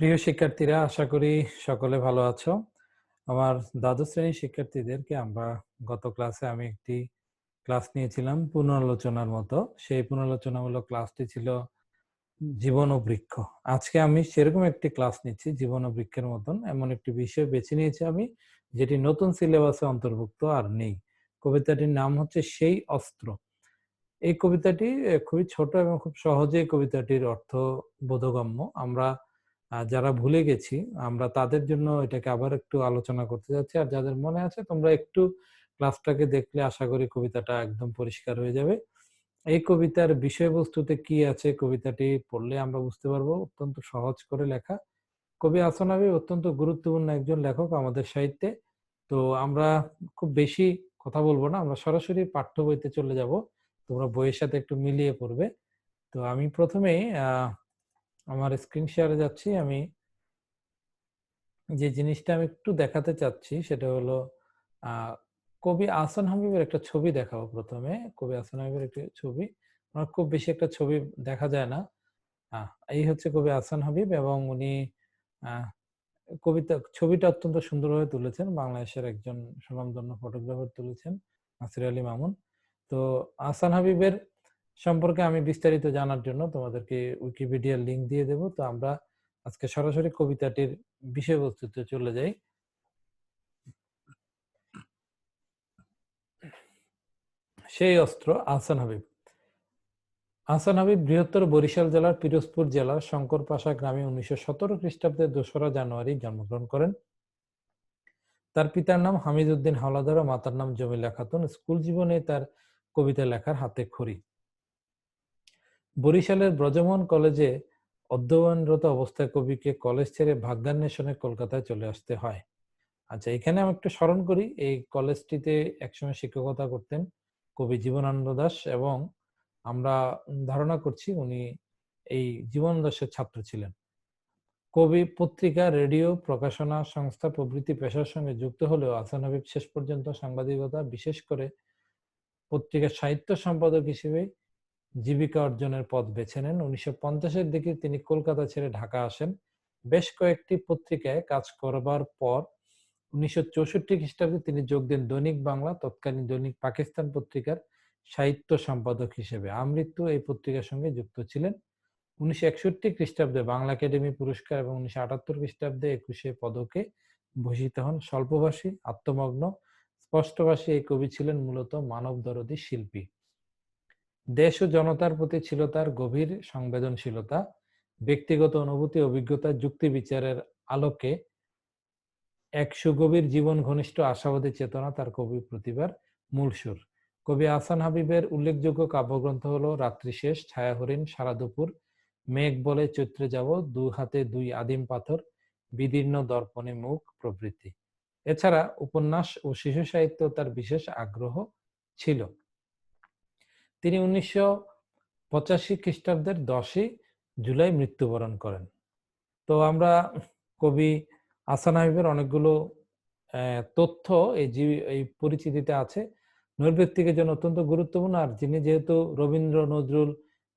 প্রিয় শিক্ষার্থীরা, আশা করি সকলে ভালো আছো। আমার দ্বাদশ শ্রেণির শিক্ষার্থীদেরকে আমরা গত ক্লাসে আমি একটি ক্লাস নিয়েছিলাম পুনরালোচনার মতো। সেই পুনরালোচনামূলক ক্লাসটি ছিল জীবন ও বৃক্ষ। আজকে আমি সেরকম একটি ক্লাস নিচ্ছি জীবন ও বৃক্ষের মতন। এমন একটি বিষয় বেছে নিয়েছি আমি, যেটি নতুন সিলেবাসে অন্তর্ভুক্ত আর নেই। কবিতাটির নাম হচ্ছে সেই অস্ত্র। এই কবিতাটি খুবই ছোট এবং খুব সহজে কবিতাটির অর্থ বোধগম্য আমরা যারা ভুলে গেছি, আমরা তাদের জন্য এটাকে আবার একটু আলোচনা করতে যাচ্ছি। আর যাদের মনে আছে, তোমরা একটু ক্লাসটাকে দেখলে আশা করি কবিতাটা একদম পরিষ্কার হয়ে যাবে। এই কবিতার বিষয়বস্তুতে কি আছে, কবিতাটি পড়লে আমরা বুঝতে পারব। অত্যন্ত সহজ করে লেখা। কবি আসনাবি অত্যন্ত গুরুত্বপূর্ণ একজন লেখক আমাদের সাহিত্যে। তো আমরা খুব বেশি কথা বলব না, আমরা সরাসরি পাঠ্য বইতে চলে যাব। তোমরা বইয়ের সাথে একটু মিলিয়ে পড়বে। তো আমি প্রথমেই আমার স্ক্রিন শেয়ারে যাচ্ছি, আমি যে জিনিসটা আমি একটু দেখাতে চাচ্ছি, সেটা হলো কবি আসান হাবিবের একটা ছবি দেখাবো প্রথমে। কবি আসান হাবিবের একটি ছবি। আমার খুব বেশি একটা ছবি দেখা যায় না। এই হচ্ছে কবি আসান হাবিব এবং উনি কবিতা, ছবিটা অত্যন্ত সুন্দরভাবে তুলেছেন। বাংলাদেশের একজন সুনামধন্য ফটোগ্রাফার তুলেছেন, নাসির আলী মামুন। তো আসান হাবিবের সম্পর্কে আমি বিস্তারিত জানার জন্য তোমাদেরকে উইকিপিডিয়ার লিঙ্ক দিয়ে দেব। তো আমরা আজকে সরাসরি কবিতাটির বিষয়বস্তুতে চলে যাই। সেই অস্ত্র আহসান হাবিব। আহসান হাবিব বৃহত্তর বরিশাল জেলার পিরোজপুর জেলার শঙ্করপাশা গ্রামে উনিশশো সতেরো খ্রিস্টাব্দে দোসরা জানুয়ারি জন্মগ্রহণ করেন। তার পিতার নাম হামিদ উদ্দিন হাওলাদার ও মাতার নাম জমিলা খাতুন। স্কুল জীবনে তার কবিতা লেখার হাতে খড়ি। বরিশালের ব্রজমোহন কলেজে অধ্যয়নরত অবস্থায় কবিকে কলেজ ছেড়ে ভাগ্যান্বেষণে কলকাতায় চলে আসতে হয়। আচ্ছা এখানে আমি একটু স্মরণ করি, এই কলেজটিতে একসময় শিক্ষকতা করতেন কবি জীবনানন্দ দাস এবং আমরা ধারণা করছি উনি এই জীবন দাসের ছাত্র ছিলেন। কবি, পত্রিকা, রেডিও, প্রকাশনা সংস্থা প্রভৃতি পেশার সঙ্গে যুক্ত হলেও আসান হাবিব শেষ পর্যন্ত সাংবাদিকতা, বিশেষ করে পত্রিকার সাহিত্য সম্পাদক হিসেবে জীবিকা অর্জনের পথ বেছে নেন। উনিশশো পঞ্চাশের দিকে তিনি কলকাতা ছেড়ে ঢাকা আসেন। বেশ কয়েকটি পত্রিকায় কাজ করবার পর উনিশশো চৌষট্টি খ্রিস্টাব্দে তিনি যোগ দেন দৈনিক বাংলা, তৎকালীন দৈনিক পাকিস্তান পত্রিকার সাহিত্য সম্পাদক হিসেবে। আমৃত্যু এই পত্রিকার সঙ্গে যুক্ত ছিলেন। উনিশশো একষট্টি খ্রিস্টাব্দে বাংলা একাডেমি পুরস্কার এবং উনিশশো আটাত্তর খ্রিস্টাব্দে একুশে পদকে ভূষিত হন। স্বল্পভাষী, আত্মমগ্ন, স্পষ্টভাষী এই কবি ছিলেন মূলত মানব দরদী শিল্পী। দেশ ও জনতার প্রতি ছিল তার গভীর সংবেদনশীলতা, ব্যক্তিগত অনুভূতি, অভিজ্ঞতা, যুক্তি বিচারের আলোকে এক সুগভীর জীবন ঘনিষ্ঠ আশাবাদী চেতনা তার কবি প্রতিভার মূল সুর। কবি আসান হাবিবের উল্লেখযোগ্য কাব্যগ্রন্থ হল রাত্রি শেষ, ছায়া হরিণ, সারা দুপুর, মেঘ বলে চৈত্রে যাব, দু হাতে দুই আদিম পাথর, বিদীর্ণ দর্পণে মুখ প্রভৃতি। এছাড়া উপন্যাস ও শিশু সাহিত্য তার বিশেষ আগ্রহ ছিল। তিনি উনিশশো পঁচাশি খ্রিস্টাব্দের দশই জুলাই মৃত্যুবরণ করেন। তো আমরা কবি আসান হাবিবের অনেকগুলো তথ্য এই এই পরিচিতিতে আছে। নৈর্ব্যক্তিকের জন্য অত্যন্ত গুরুত্বপূর্ণ, আর যিনি যেহেতু রবীন্দ্র নজরুল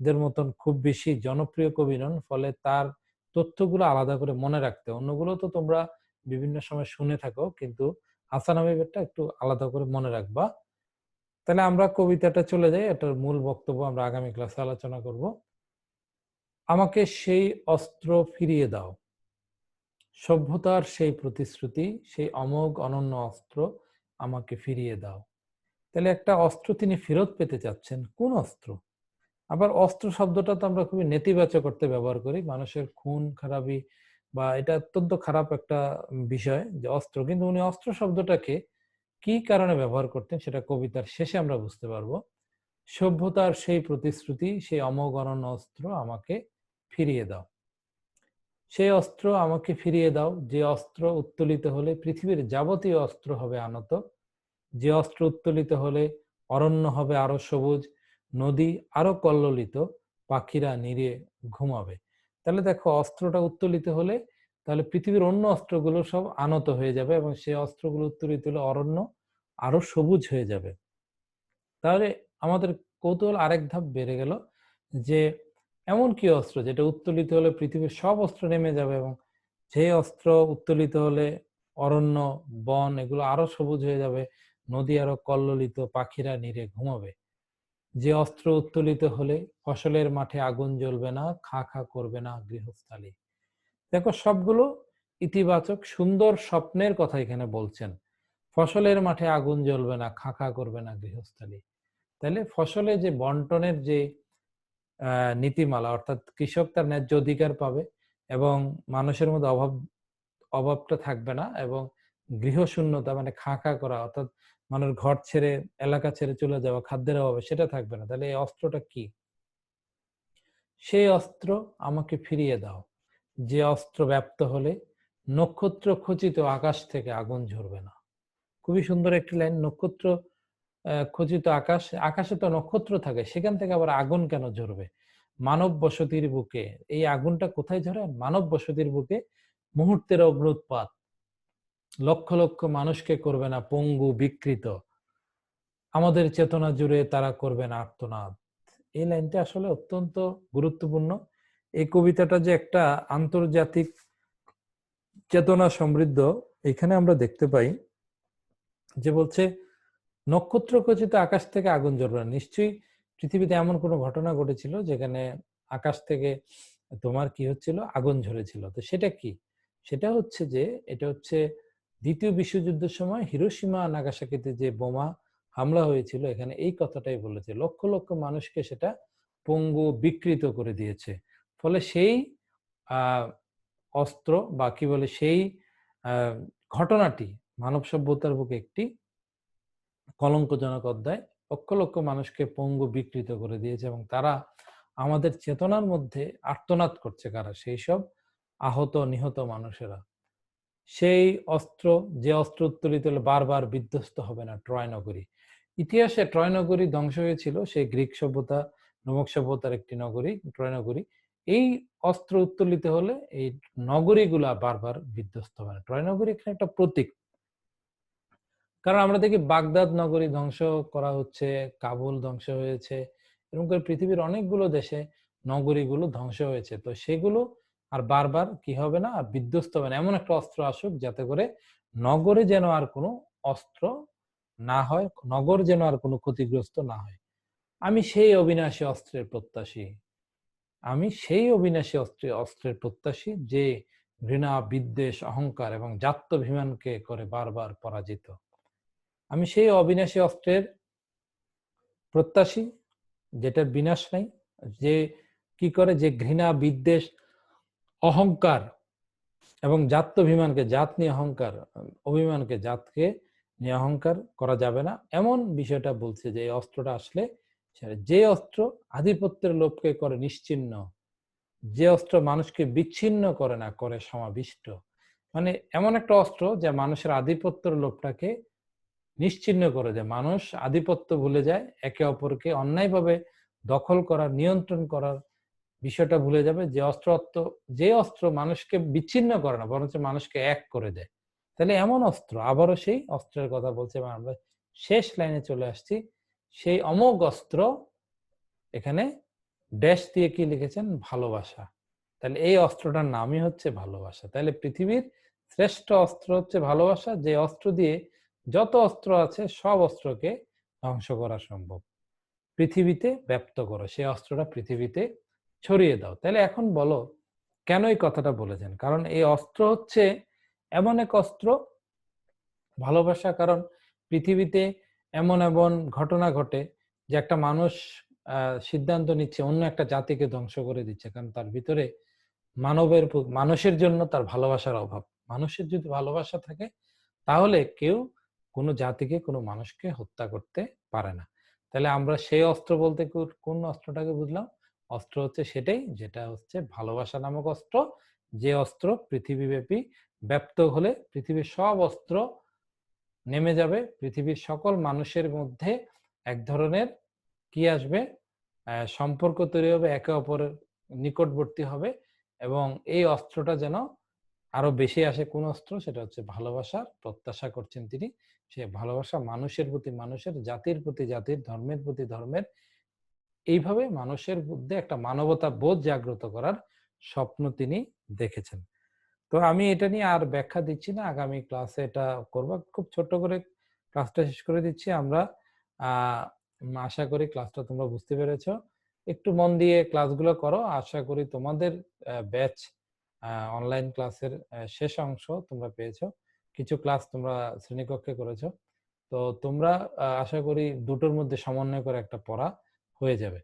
দের মতন খুব বেশি জনপ্রিয় কবি নন, ফলে তার তথ্যগুলো আলাদা করে মনে রাখতে। অন্যগুলো তো তোমরা বিভিন্ন সময় শুনে থাকো, কিন্তু আসান হাবিবেরটা একটু আলাদা করে মনে রাখবা। তাহলে আমরা কবিতাটা চলে যাই, এটার মূল বক্তব্য আমরা আগামী ক্লাসে আলোচনা করব। আমাকে সেই অস্ত্র ফিরিয়ে দাও। সভ্যতার সেই প্রতিশ্রুতি, সেই অমোঘ অনন্য অস্ত্র আমাকে ফিরিয়ে দাও। তাহলে একটা অস্ত্র তিনি ফেরত পেতে চাচ্ছেন, কোন অস্ত্র? আবার অস্ত্র শব্দটা তো আমরা খুবই নেতিবাচক করতে ব্যবহার করি। মানুষের খুন, খারাপি বা এটা অত্যন্ত খারাপ একটা বিষয় যে অস্ত্র, কিন্তু উনি অস্ত্র শব্দটাকে কি কারণে ব্যবহার করতেন সেটা কবিতার শেষে আমরা বুঝতে পারব। সভ্যতার সেই প্রতিশ্রুতি, সেই অমগণন অস্ত্র আমাকে ফিরিয়ে দাও। সেই অস্ত্র আমাকে ফিরিয়ে দাও, যে অস্ত্র উত্তোলিত হলে পৃথিবীর যাবতীয় অস্ত্র হবে আনত। যে অস্ত্র উত্তোলিত হলে অরণ্য হবে আরও সবুজ, নদী আরও কল্লোলিত, পাখিরা নিরে ঘুমাবে। তাহলে দেখো, অস্ত্রটা উত্তোলিত হলে তাহলে পৃথিবীর অন্য অস্ত্রগুলো সব আনত হয়ে যাবে এবং সেই অস্ত্রগুলো উত্তরিত হলে অরণ্য আরও সবুজ হয়ে যাবে। তাহলে আমাদের কৌতূহল আরেক ধাপ বেড়ে গেল যে এমন কি অস্ত্র যেটা উত্তোলিত হলে পৃথিবীর সব অস্ত্র নেমে যাবে এবং যে অস্ত্র উত্তোলিত হলে অরণ্য, বন এগুলো আরও সবুজ হয়ে যাবে, নদী আরও কল্লোলিত, পাখিরা নিরে ঘুমাবে। যে অস্ত্র উত্তোলিত হলে ফসলের মাঠে আগুন জ্বলবে না, খা খা করবে না গৃহস্থালী। দেখো, সবগুলো ইতিবাচক, সুন্দর স্বপ্নের কথা এখানে বলছেন। ফসলের মাঠে আগুন জ্বলবে না খা খা করবে না গৃহস্থালী। তাহলে ফসলে যে বন্টনের যে নীতিমালা, অর্থাৎ কৃষক তার ন্যায্য অধিকার পাবে এবং মানুষের মধ্যে অভাব, অভাবটা থাকবে না এবং গৃহশূন্যতা মানে খা খা করা, অর্থাৎ মানুষ ঘর ছেড়ে, এলাকা ছেড়ে চলে যাওয়া, খাদ্যের অভাবে, সেটা থাকবে না। তাহলে এই অস্ত্রটা কি? সেই অস্ত্র আমাকে ফিরিয়ে দাও। যে অস্ত্র ব্যাপ্ত হলে নক্ষত্র খচিত আকাশ থেকে আগুন ঝরবে না। খুবই সুন্দর একটি লাইন, নক্ষত্র খচিত আকাশ, আকাশে তো নক্ষত্র থাকে, সেখান থেকে আবার আগুন কেন ঝরবে? মানব বসতির বুকে, এই আগুনটা কোথায় ঝরে? মানব বসতির বুকে মুহূর্তের অগ্নুৎপাত লক্ষ লক্ষ মানুষকে করবে না পঙ্গু বিকৃত। আমাদের চেতনা জুড়ে তারা করবে না আর্তনাদ। এই লাইনটা আসলে অত্যন্ত গুরুত্বপূর্ণ। এই কবিতাটা যে একটা আন্তর্জাতিক চেতনা সমৃদ্ধ, এখানে আমরা দেখতে পাই যে বলছে, নক্ষত্র খচিত আকাশ থেকে আগুন জ্বলবে নিশ্চয়ই পৃথিবীতে এমন কোনো ঘটনা ঘটেছিল যেখানে আকাশ থেকে তোমার কি হচ্ছিল? আগুন ঝরেছিল। তো সেটা কি? সেটা হচ্ছে যে, এটা হচ্ছে দ্বিতীয় বিশ্বযুদ্ধের সময় হিরোসীমা নাগাসাকিতে যে বোমা হামলা হয়েছিল, এখানে এই কথাটাই বলেছে। লক্ষ লক্ষ মানুষকে সেটা পঙ্গু বিকৃত করে দিয়েছে। ফলে সেই অস্ত্র বা কি বলে সেই ঘটনাটি মানব সভ্যতার বুকে একটি কলঙ্কজনক অধ্যায়। লক্ষ লক্ষ মানুষকে পঙ্গু বিকৃত করে দিয়েছে এবং তারা আমাদের চেতনার মধ্যে আর্তনাদ করছে কারা? সেই সব আহত, নিহত মানুষেরা। সেই অস্ত্র, যে অস্ত্র উত্তোলিত হলে বারবার বিধ্বস্ত হবে না ট্রয় নগরী ইতিহাসে ট্রয় নগরী ধ্বংস হয়েছিল সেই গ্রিক সভ্যতা নমক সভ্যতার একটি নগরী ট্রয় নগরী এই অস্ত্র উত্তোলিত হলে এই নগরীগুলা বারবার বিধ্বস্ত না। ট্রয় নগরী এখানে একটা প্রতীক। কারণ আমরা দেখি বাগদাদ নগরী ধ্বংস করা হচ্ছে, কাবুল ধ্বংস হয়েছে, এরকম করে পৃথিবীর অনেকগুলো দেশে নগরীগুলো ধ্বংস হয়েছে। তো সেগুলো আর বারবার কি হবে না, আর বিধ্বস্ত হবে না। এমন একটা অস্ত্র আসুক যাতে করে নগরে যেন আর কোনো অস্ত্র না হয়, নগর যেন আর কোনো ক্ষতিগ্রস্ত না হয়। আমি সেই অবিনাশী অস্ত্রের প্রত্যাশী। আমি সেই অবিনাশী অস্ত্রের অস্ত্রের প্রত্যাশী যে ঘৃণা, বিদ্বেষ, অহংকার এবং জাত্যভিমানকে করে বারবার পরাজিত। আমি সেই অবিনাশী অস্ত্রের প্রত্যাশী যেটার বিনাশ নাই, যে কি করে? যে ঘৃণা, বিদ্বেষ, অহংকার এবং জাত্যভিমানকে, জাত নিয়ে অহংকার, অভিমানকে, জাতকে নিয়ে অহংকার করা যাবে না। এমন বিষয়টা বলছে যে এই অস্ত্রটা আসলে যে অস্ত্র আধিপত্যের লোভকে করে নিশ্চিন্ন, যে অস্ত্র মানুষকে বিচ্ছিন্ন করে না, করে সমাবিষ্ট। মানে এমন একটা অস্ত্র যা মানুষের আধিপত্যের লোভটাকে নিশ্চিন্ন করে দেয়। মানুষ আধিপত্য ভুলে যায়, একে অপরকে অন্যায়ভাবে দখল করার, নিয়ন্ত্রণ করার বিষয়টা ভুলে যাবে। যে অস্ত্র যে অস্ত্র মানুষকে বিচ্ছিন্ন করে না, বরঞ্চ মানুষকে এক করে দেয়। তাহলে এমন অস্ত্র, আবারও সেই অস্ত্রের কথা বলছে আমরা শেষ লাইনে চলে আসছি। সেই অমোঘ অস্ত্র এখানে ড্যাশ দিয়ে কি লিখেছেন? ভালোবাসা। তাহলে এই অস্ত্রটার নামই হচ্ছে ভালোবাসা। তাহলে পৃথিবীর শ্রেষ্ঠ অস্ত্র হচ্ছে ভালোবাসা। যে অস্ত্র দিয়ে যত অস্ত্র আছে, সব অস্ত্রকে ধ্বংস করা সম্ভব। পৃথিবীতে ব্যপ্ত করো, সেই অস্ত্রটা পৃথিবীতে ছড়িয়ে দাও। তাহলে এখন বলো, কেন এই কথাটা বলেছেন? কারণ এই অস্ত্র হচ্ছে এমন এক অস্ত্র, ভালোবাসা। কারণ পৃথিবীতে এমন এমন ঘটনা ঘটে যে একটা মানুষ সিদ্ধান্ত নিচ্ছে অন্য একটা জাতিকে ধ্বংস করে দিচ্ছে। কারণ তার ভিতরে মানবের মানুষের জন্য তার ভালোবাসার অভাব। মানুষের যদি ভালোবাসা থাকে, তাহলে কেউ কোনো জাতিকে, কোনো মানুষকে হত্যা করতে পারে না। তাহলে আমরা সেই অস্ত্র বলতে কোন অস্ত্রটাকে বুঝলাম? অস্ত্র হচ্ছে সেটাই, যেটা হচ্ছে ভালোবাসা নামক অস্ত্র। যে অস্ত্র পৃথিবীব্যাপী, ব্যপ্ত হলে পৃথিবীর সব অস্ত্র নেমে যাবে। পৃথিবীর সকল মানুষের মধ্যে এক ধরনের কি আসবে? সম্পর্ক তৈরি হবে, একে অপরের নিকটবর্তী হবে এবং এই অস্ত্রটা যেন আরও বেশি আসে। কোন অস্ত্র? সেটা হচ্ছে ভালোবাসার, প্রত্যাশা করছেন তিনি। সে ভালোবাসা মানুষের প্রতি, মানুষের জাতির প্রতি, জাতির ধর্মের প্রতি, ধর্মের এইভাবে মানুষের মধ্যে একটা মানবতা বোধ জাগ্রত করার স্বপ্ন তিনি দেখেছেন। তো আমি এটা নিয়ে আর ব্যাখ্যা দিচ্ছি না। আগামী ক্লাসে এটা করব। খুব ছোট্ট করে ক্লাসটা শেষ করে দিচ্ছি। আমরা আশা করি ক্লাসটা তোমরা বুঝতে পেরেছ। একটু মন দিয়ে ক্লাসগুলো করো। আশা করি তোমাদের ব্যাচ অনলাইন ক্লাসের শেষ অংশ তোমরা পেয়েছ। কিছু ক্লাস তোমরা শ্রেণীকক্ষে করেছ। তো তোমরা আশা করি দুটোর মধ্যে সমন্বয় করে একটা পড়া হয়ে যাবে।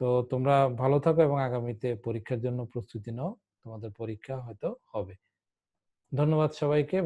তো তোমরা ভালো থাকো এবং আগামীতে পরীক্ষার জন্য প্রস্তুতি নাও। তোমাদের পরীক্ষা হয়তো হবে। ধন্যবাদ সবাইকে।